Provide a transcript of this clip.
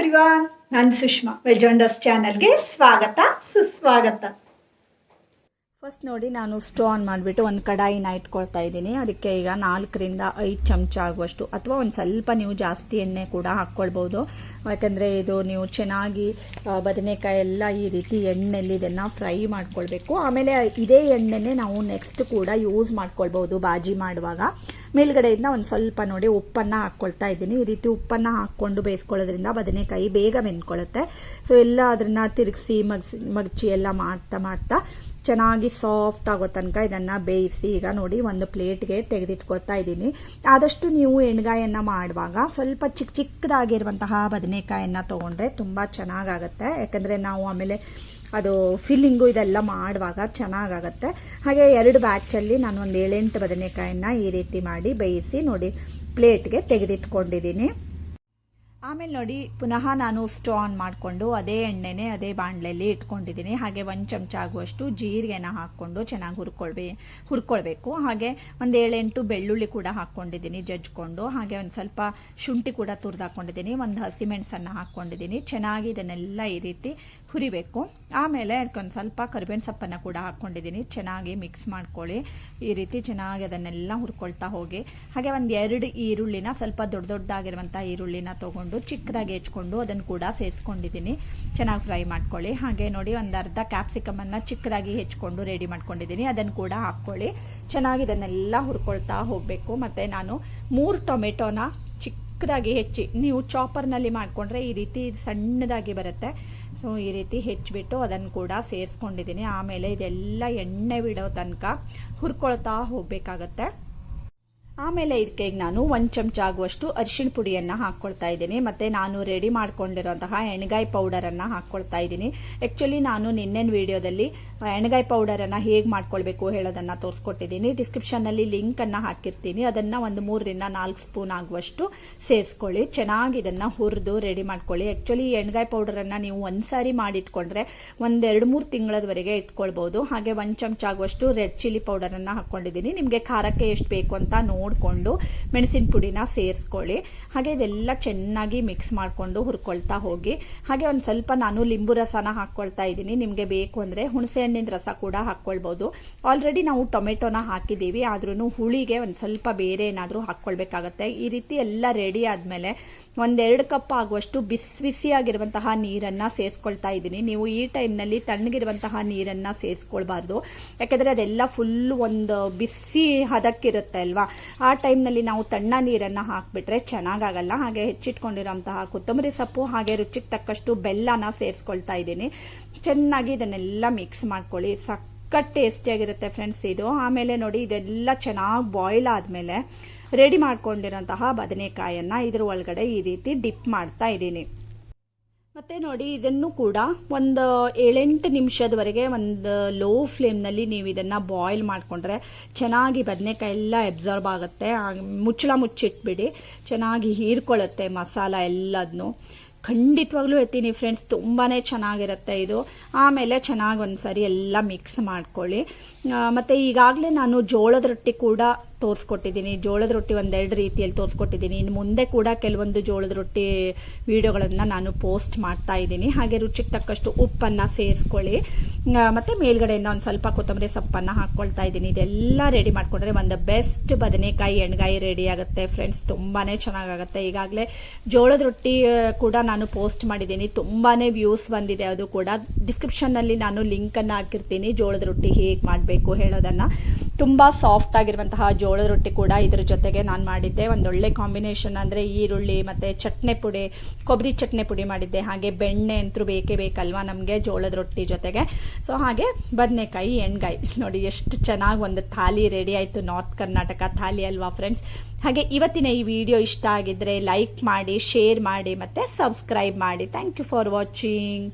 Everyone ನಾನು ಸುಷ್ಮಾ ವೆಜಾಂಡಸ್ ಚಾನಲ್ಗೆ ಸ್ವಾಗತ. ಸುಸ್ವಾಗತ. ಫಸ್ಟ್ ನೋಡಿ ನಾನು ಸ್ಟೋ ಆನ್ ಮಾಡಿಬಿಟ್ಟು ಒಂದು ಕಡಾಯಿನ ಇಟ್ಕೊಳ್ತಾ ಇದ್ದೀನಿ. ಅದಕ್ಕೆ ಈಗ ನಾಲ್ಕರಿಂದ ಐದು ಚಮಚ ಆಗುವಷ್ಟು ಅಥವಾ ಒಂದು ಸ್ವಲ್ಪ ನೀವು ಜಾಸ್ತಿ ಎಣ್ಣೆ ಕೂಡ ಹಾಕ್ಕೊಳ್ಬೋದು. ಯಾಕಂದರೆ ಇದು ನೀವು ಚೆನ್ನಾಗಿ ಬದನೆಕಾಯಿ ಎಲ್ಲ ಈ ರೀತಿ ಎಣ್ಣೆಯಲ್ಲಿ ಇದನ್ನು ಫ್ರೈ ಮಾಡ್ಕೊಳ್ಬೇಕು. ಆಮೇಲೆ ಇದೇ ಎಣ್ಣೆನೇ ನಾವು ನೆಕ್ಸ್ಟ್ ಕೂಡ ಯೂಸ್ ಮಾಡ್ಕೊಳ್ಬೋದು ಬಾಜಿ ಮಾಡುವಾಗ. ಮೇಲ್ಗಡೆಯಿಂದ ಒಂದು ಸ್ವಲ್ಪ ನೋಡಿ ಉಪ್ಪನ್ನು ಹಾಕ್ಕೊಳ್ತಾ ಇದ್ದೀನಿ. ಈ ರೀತಿ ಉಪ್ಪನ್ನು ಹಾಕ್ಕೊಂಡು ಬೇಯಿಸ್ಕೊಳ್ಳೋದ್ರಿಂದ ಬದನೆಕಾಯಿ ಬೇಗ ಬೆಂದ್ಕೊಳ್ಳುತ್ತೆ ಸೊ ಎಲ್ಲ ಅದನ್ನು ತಿರುಗಿಸಿ, ಮಗ್ಸಿ, ಮಗ್ಚಿ ಎಲ್ಲ ಮಾಡ್ತಾ ಮಾಡ್ತಾ ಚೆನ್ನಾಗಿ ಸಾಫ್ಟ್ ಆಗೋ ತನಕ ಇದನ್ನು ಬೇಯಿಸಿ ಈಗ ನೋಡಿ ಒಂದು ಪ್ಲೇಟ್ಗೆ ತೆಗೆದಿಟ್ಕೊಳ್ತಾ ಇದ್ದೀನಿ. ಆದಷ್ಟು ನೀವು ಎಣ್ಗಾಯನ್ನು ಮಾಡುವಾಗ ಸ್ವಲ್ಪ ಚಿಕ್ಕ ಚಿಕ್ಕದಾಗಿರುವಂತಹ ಬದನೆಕಾಯನ್ನು ತೊಗೊಂಡ್ರೆ ತುಂಬ ಚೆನ್ನಾಗಾಗುತ್ತೆ. ಯಾಕಂದರೆ ನಾವು ಆಮೇಲೆ ಅದು ಫಿಲ್ಲಿಂಗು ಇದೆಲ್ಲ ಮಾಡುವಾಗ ಚೆನ್ನಾಗಾಗತ್ತೆ. ಹಾಗೆ ಎರಡು ಬ್ಯಾಚಲ್ಲಿ ನಾನು ಒಂದು ಏಳೆಂಟು ಬದನೆಕಾಯನ್ನ ಈ ರೀತಿ ಮಾಡಿ ಬೇಯಿಸಿ ನೋಡಿ ಪ್ಲೇಟ್ಗೆ ತೆಗೆದಿಟ್ಕೊಂಡಿದ್ದೀನಿ. ಆಮೇಲೆ ನೋಡಿ, ಪುನಃ ನಾನು ಸ್ಟೋ ಆನ್ ಮಾಡಿಕೊಂಡು ಅದೇ ಎಣ್ಣೆನೆ, ಅದೇ ಬಾಣಲೆಯಲ್ಲಿ ಇಟ್ಕೊಂಡಿದ್ದೀನಿ. ಹಾಗೆ ಒಂದು ಚಮಚ ಆಗುವಷ್ಟು ಜೀರಿಗೆನ ಹಾಕ್ಕೊಂಡು ಚೆನ್ನಾಗಿ ಹುರ್ಕೊಳ್ಬೇ, ಹುರ್ಕೊಳ್ಬೇಕು. ಹಾಗೆ ಒಂದು ಏಳೆಂಟು ಬೆಳ್ಳುಳ್ಳಿ ಕೂಡ ಹಾಕ್ಕೊಂಡಿದ್ದೀನಿ ಜಜ್ಕೊಂಡು. ಹಾಗೆ ಒಂದು ಸ್ವಲ್ಪ ಶುಂಠಿ ಕೂಡ ತುರಿದು ಹಾಕ್ಕೊಂಡಿದ್ದೀನಿ ಒಂದು ಹಸಿಮೆಣಸನ್ನು ಹಾಕ್ಕೊಂಡಿದ್ದೀನಿ. ಚೆನ್ನಾಗಿ ಇದನ್ನೆಲ್ಲ ಈ ರೀತಿ ಹುರಿಬೇಕು. ಆಮೇಲೆ ಅದಕ್ಕೊಂದು ಸ್ವಲ್ಪ ಕರಿಬೇವಿನ ಸೊಪ್ಪನ್ನು ಕೂಡ ಹಾಕ್ಕೊಂಡಿದ್ದೀನಿ. ಚೆನ್ನಾಗಿ ಮಿಕ್ಸ್ ಮಾಡ್ಕೊಳ್ಳಿ. ಈ ರೀತಿ ಚೆನ್ನಾಗಿ ಅದನ್ನೆಲ್ಲ ಹುರ್ಕೊಳ್ತಾ ಹೋಗಿ. ಹಾಗೆ ಒಂದು ಎರಡು ಈರುಳ್ಳಿನ, ಸ್ವಲ್ಪ ದೊಡ್ಡ ದೊಡ್ಡದಾಗಿರುವಂಥ ಈರುಳ್ಳಿನ ತೊಗೊಂಡು ಚಿಕ್ಕದಾಗಿ ಹೆಚ್ಕೊಂಡು ಅದನ್ನು ಕೂಡ ಸೇರಿಸ್ಕೊಂಡಿದ್ದೀನಿ. ಚೆನ್ನಾಗಿ ಫ್ರೈ ಮಾಡ್ಕೊಳ್ಳಿ. ಹಾಗೆ ನೋಡಿ, ಒಂದು ಅರ್ಧ ಕ್ಯಾಪ್ಸಿಕಮನ್ನು ಚಿಕ್ಕದಾಗಿ ಹೆಚ್ಕೊಂಡು ರೆಡಿ ಮಾಡ್ಕೊಂಡಿದ್ದೀನಿ. ಅದನ್ನು ಕೂಡ ಹಾಕ್ಕೊಳ್ಳಿ. ಚೆನ್ನಾಗಿ ಇದನ್ನೆಲ್ಲ ಹುರ್ಕೊಳ್ತಾ ಹೋಗಬೇಕು. ಮತ್ತು ನಾನು ಮೂರು ಟೊಮೆಟೊನ ಚಿಕ್ಕದಾಗಿ ಹೆಚ್ಚಿ, ನೀವು ಚಾಪರ್ನಲ್ಲಿ ಮಾಡಿಕೊಂಡ್ರೆ ಈ ರೀತಿ ಸಣ್ಣದಾಗಿ ಬರುತ್ತೆ. ಸೊ, ಈ ರೀತಿ ಹೆಚ್ಚಿಬಿಟ್ಟು ಅದನ್ನು ಕೂಡ ಸೇರಿಸ್ಕೊಂಡಿದ್ದೀನಿ. ಆಮೇಲೆ ಇದೆಲ್ಲ ಎಣ್ಣೆ ಬಿಡೋ ತನಕ ಹುರ್ಕೊಳ್ತಾ ಹೋಗಬೇಕಾಗತ್ತೆ. ಆಮೇಲೆ ಇದಕ್ಕೆ ಈಗ ನಾನು ಒಂದು ಚಮಚ ಆಗುವಷ್ಟು ಅರಿಶಿಣ ಪುಡಿಯನ್ನು ಹಾಕ್ಕೊಳ್ತಾ ಇದ್ದೀನಿ. ಮತ್ತು ನಾನು ರೆಡಿ ಮಾಡ್ಕೊಂಡಿರೋಂತಹ ಎಣ್ಗಾಯಿ ಪೌಡರನ್ನು ಹಾಕ್ಕೊಳ್ತಾ ಇದ್ದೀನಿ. ಆ್ಯಕ್ಚುಲಿ ನಾನು ನಿನ್ನೆನ ವಿಡಿಯೋದಲ್ಲಿ ಎಣ್ಗಾಯಿ ಪೌಡರನ್ನು ಹೇಗೆ ಮಾಡ್ಕೊಳ್ಬೇಕು ಹೇಳೋದನ್ನು ತೋರಿಸ್ಕೊಟ್ಟಿದ್ದೀನಿ. ಡಿಸ್ಕ್ರಿಪ್ಷನ್ನಲ್ಲಿ ಲಿಂಕನ್ನು ಹಾಕಿರ್ತೀನಿ. ಅದನ್ನು ಒಂದು ಮೂರರಿಂದ ನಾಲ್ಕು ಸ್ಪೂನ್ ಆಗುವಷ್ಟು ಸೇರಿಸ್ಕೊಳ್ಳಿ. ಚೆನ್ನಾಗಿ ಇದನ್ನು ಹುರಿದು ರೆಡಿ ಮಾಡ್ಕೊಳ್ಳಿ. ಆ್ಯಕ್ಚುಲಿ ಎಣ್ಗಾಯಿ ಪೌಡರನ್ನು ನೀವು ಒಂದು ಸಾರಿ ಮಾಡಿಟ್ಕೊಂಡ್ರೆ ಒಂದೆರಡು ಮೂರು ತಿಂಗಳದವರೆಗೆ ಇಟ್ಕೊಳ್ಬೋದು. ಹಾಗೆ ಒಂದು ಚಮಚ ಆಗುವಷ್ಟು ರೆಡ್ ಚಿಲ್ಲಿ ಪೌಡರನ್ನು ಹಾಕ್ಕೊಂಡಿದ್ದೀನಿ ನಿಮಗೆ ಖಾರಕ್ಕೆ ಎಷ್ಟು ಬೇಕು ಅಂತ ನೋಡಿಕೊಂಡು ಮೆಣಸಿನ ಪುಡಿನ ಸೇರಿಸ್ಕೊಳ್ಳಿ. ಹಾಗೆ ಇದೆಲ್ಲ ಚೆನ್ನಾಗಿ ಮಿಕ್ಸ್ ಮಾಡಿಕೊಂಡು ಹುರ್ಕೊಳ್ತಾ ಹೋಗಿ. ಹಾಗೆ ಒಂದು ಸ್ವಲ್ಪ ನಾನು ಲಿಂಬು ರಸನ ಹಾಕ್ಕೊಳ್ತಾ ಇದ್ದೀನಿ. ನಿಮಗೆ ಬೇಕು ಅಂದರೆ ಹುಣಸೆ ಹಣ್ಣಿನ ರಸ ಕೂಡ ಹಾಕ್ಕೊಳ್ಬೋದು. ಆಲ್ರೆಡಿ ನಾವು ಟೊಮೆಟೊನ ಹಾಕಿದ್ದೀವಿ. ಆದ್ರೂ ಹುಳಿಗೆ ಒಂದು ಸ್ವಲ್ಪ ಬೇರೆ ಏನಾದರೂ ಹಾಕ್ಕೊಳ್ಬೇಕಾಗತ್ತೆ. ಈ ರೀತಿ ಎಲ್ಲ ರೆಡಿ ಆದಮೇಲೆ ಒಂದೆರಡು ಕಪ್ ಆಗುವಷ್ಟು ಬಿಸಿ ಬಿಸಿಯಾಗಿರುವಂತಹ ನೀರನ್ನು ಸೇರಿಸ್ಕೊಳ್ತಾ ಇದ್ದೀನಿ. ನೀವು ಈ ಟೈಮ್ನಲ್ಲಿ ತಣ್ಣಗಿರುವಂತಹ ನೀರನ್ನು ಸೇರಿಸ್ಕೊಳ್ಬಾರ್ದು. ಯಾಕೆಂದರೆ ಅದೆಲ್ಲ ಫುಲ್ ಒಂದು ಬಿಸಿ ಹದಕ್ಕಿರುತ್ತೆ ಅಲ್ವಾ? ಆ ಟೈಮ್ನಲ್ಲಿ ನಾವು ತಣ್ಣ ನೀರನ್ನು ಹಾಕಿಬಿಟ್ರೆ ಚೆನ್ನಾಗಾಗಲ್ಲ. ಹಾಗೆ ಹೆಚ್ಚಿಟ್ಕೊಂಡಿರೋಂತಹ ಕೊತ್ತಂಬರಿ ಸೊಪ್ಪು ಹಾಗೆ ರುಚಿಗೆ ತಕ್ಕಷ್ಟು ಬೆಲ್ಲನ ಸೇರಿಸ್ಕೊಳ್ತಾ ಇದ್ದೀನಿ. ಚೆನ್ನಾಗಿ ಇದನ್ನೆಲ್ಲ ಮಿಕ್ಸ್ ಮಾಡ್ಕೊಳ್ಳಿ. ಸಖತ್ ಟೇಸ್ಟಿಯಾಗಿರುತ್ತೆ ಫ್ರೆಂಡ್ಸ್ ಇದು. ಆಮೇಲೆ ನೋಡಿ, ಇದೆಲ್ಲ ಚೆನ್ನಾಗಿ ಬಾಯ್ಲ್ ಆದಮೇಲೆ ರೆಡಿ ಮಾಡ್ಕೊಂಡಿರೋಂತಹ ಬದನೆಕಾಯನ್ನು ಇದ್ರ ಒಳಗಡೆ ಈ ರೀತಿ ಡಿಪ್ ಮಾಡ್ತಾ ಇದ್ದೀನಿ. ಮತ್ತೆ ನೋಡಿ, ಇದನ್ನು ಕೂಡ ಒಂದು ಏಳೆಂಟು ನಿಮಿಷದವರೆಗೆ ಒಂದು ಲೋ ಫ್ಲೇಮ್ನಲ್ಲಿ ನೀವು ಇದನ್ನು ಬಾಯ್ಲ್ ಮಾಡಿಕೊಂಡ್ರೆ ಚೆನ್ನಾಗಿ ಬದನೆಕಾಯಿ ಎಲ್ಲ ಅಬ್ಸರ್ವ್ ಆಗುತ್ತೆ. ಮುಚ್ಚಳ ಮುಚ್ಚಿಟ್ಬಿಡಿ. ಚೆನ್ನಾಗಿ ಹೀರ್ಕೊಳ್ಳುತ್ತೆ ಮಸಾಲ ಎಲ್ಲದನ್ನು ಖಂಡಿತವಾಗ್ಲೂ ಹೇಳ್ತೀನಿ ಫ್ರೆಂಡ್ಸ್ ತುಂಬಾ ಚೆನ್ನಾಗಿರುತ್ತೆ ಇದು. ಆಮೇಲೆ ಚೆನ್ನಾಗಿ ಒಂದು ಸರಿ ಎಲ್ಲ ಮಿಕ್ಸ್ ಮಾಡ್ಕೊಳ್ಳಿ. ಮತ್ತು ಈಗಾಗಲೇ ನಾನು ಜೋಳದ ರೊಟ್ಟಿ ಕೂಡ ತೋರಿಸ್ಕೊಟ್ಟಿದ್ದೀನಿ. ಜೋಳದ ರೊಟ್ಟಿ ಒಂದೆರಡು ರೀತಿಯಲ್ಲಿ ತೋರಿಸ್ಕೊಟ್ಟಿದ್ದೀನಿ. ಇನ್ನು ಮುಂದೆ ಕೂಡ ಕೆಲವೊಂದು ಜೋಳದ ರೊಟ್ಟಿ ವಿಡಿಯೋಗಳನ್ನು ನಾನು ಪೋಸ್ಟ್ ಮಾಡ್ತಾ ಇದ್ದೀನಿ. ಹಾಗೆ ರುಚಿಗೆ ತಕ್ಕಷ್ಟು ಉಪ್ಪನ್ನು ಸೇರಿಸ್ಕೊಳ್ಳಿ. ಮತ್ತು ಮೇಲ್ಗಡೆಯಿಂದ ಒಂದು ಸ್ವಲ್ಪ ಕೊತ್ತಂಬರಿ ಸೊಪ್ಪನ್ನು ಹಾಕ್ಕೊಳ್ತಾ ಇದ್ದೀನಿ. ಇದೆಲ್ಲ ರೆಡಿ ಮಾಡಿಕೊಂಡ್ರೆ ಒಂದು ಬೆಸ್ಟ್ ಬದನೆಕಾಯಿ, ಎಣ್ಗಾಯಿ ರೆಡಿ ಆಗುತ್ತೆ ಫ್ರೆಂಡ್ಸ್ ತುಂಬಾ ಚೆನ್ನಾಗಾಗುತ್ತೆ. ಈಗಾಗಲೇ ಜೋಳದ ರೊಟ್ಟಿ ಕೂಡ ನಾನು ಪೋಸ್ಟ್ ಮಾಡಿದ್ದೀನಿ. ತುಂಬಾ ವ್ಯೂಸ್ ಬಂದಿದೆ ಅದು ಕೂಡ. ಡಿಸ್ಕ್ರಿಪ್ಷನ್ನಲ್ಲಿ ನಾನು ಲಿಂಕನ್ನು ಹಾಕಿರ್ತೀನಿ. ಜೋಳದ ರೊಟ್ಟಿ ಹೇಗೆ ಮಾಡಬೇಕು ಹೇಳೋದನ್ನು. ತುಂಬ ಸಾಫ್ಟ್ ಆಗಿರುವಂತಹ ಜೋಳದ ರೊಟ್ಟಿ ಕೂಡ ಇದ್ರ ಜೊತೆಗೆ ನಾನು ಮಾಡಿದ್ದೆ. ಒಂದೊಳ್ಳೆ ಕಾಂಬಿನೇಷನ್ ಅಂದರೆ ಈರುಳ್ಳಿ ಮತ್ತು ಚಟ್ನಿ ಪುಡಿ, ಕೊಬ್ಬರಿ ಚಟ್ನಿ ಪುಡಿ ಮಾಡಿದ್ದೆ. ಹಾಗೆ ಬೆಣ್ಣೆ ಅಂತೂ ಬೇಕೇ ಬೇಕಲ್ವಾ ನಮಗೆ ಜೋಳದ ರೊಟ್ಟಿ ಜೊತೆಗೆ. ಸೊ ಹಾಗೆ ಬದನೆಕಾಯಿ, ಎಣ್ಗಾಯಿ. ನೋಡಿ ಎಷ್ಟು ಚೆನ್ನಾಗಿ ಒಂದು ಥಾಲಿ ರೆಡಿ ಆಯಿತು ನಾರ್ತ್ ಕರ್ನಾಟಕ ಥಾಲಿ ಅಲ್ವಾ ಫ್ರೆಂಡ್ಸ್ ಹಾಗೆ ಇವತ್ತಿನ ಈ ವಿಡಿಯೋ ಇಷ್ಟ ಆಗಿದ್ರೆ ಲೈಕ್ ಮಾಡಿ ಶೇರ್ ಮಾಡಿ ಮತ್ತು ಸಬ್ಸ್ಕ್ರೈಬ್ ಮಾಡಿ. Thank you for watching